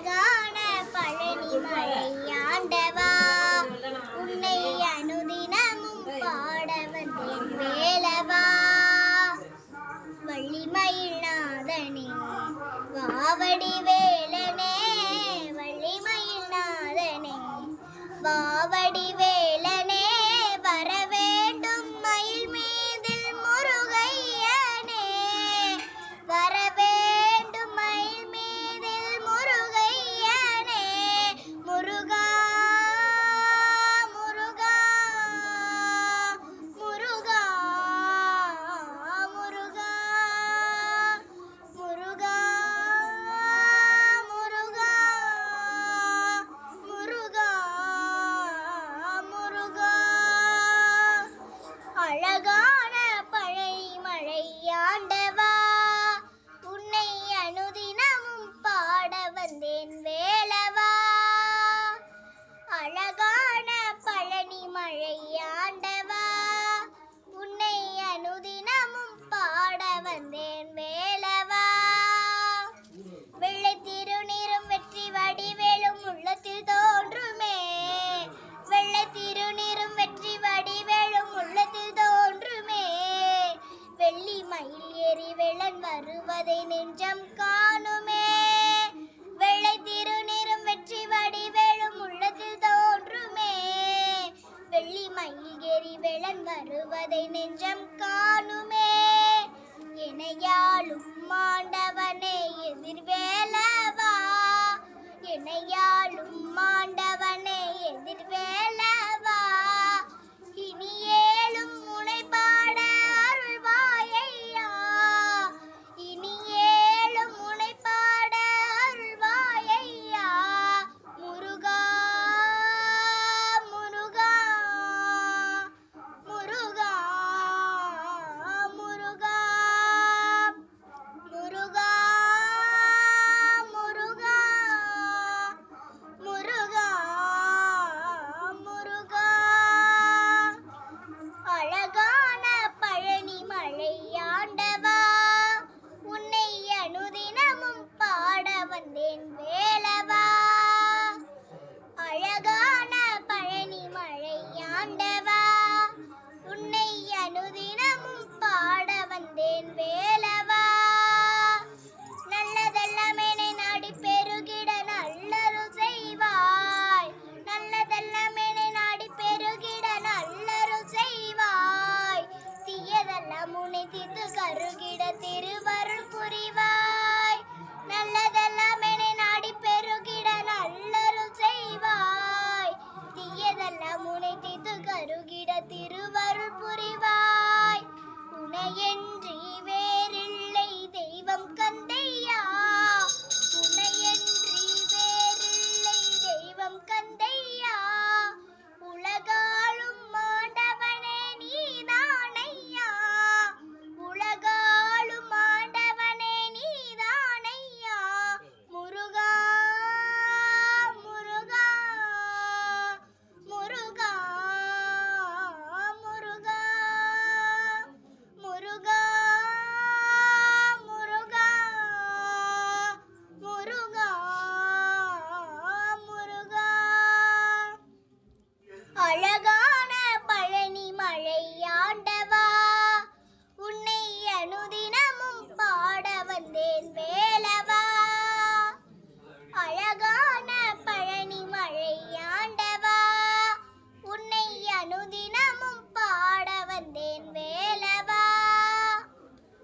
அழகான பழனி மழையாண்டவா உன்னை அனுதினமும் பாட வந்தேன் வேலவா அதை நெஞ்சம் காணுமே. வெள்ளை திருநீரும் வெற்றி வடிவேலும் உள்ளத்தில் தோன்றுமே. வெள்ளி மயில் எரி வெளன் வருவதை நெஞ்சம் காணுமே. இணையாளும் மாண்டவனே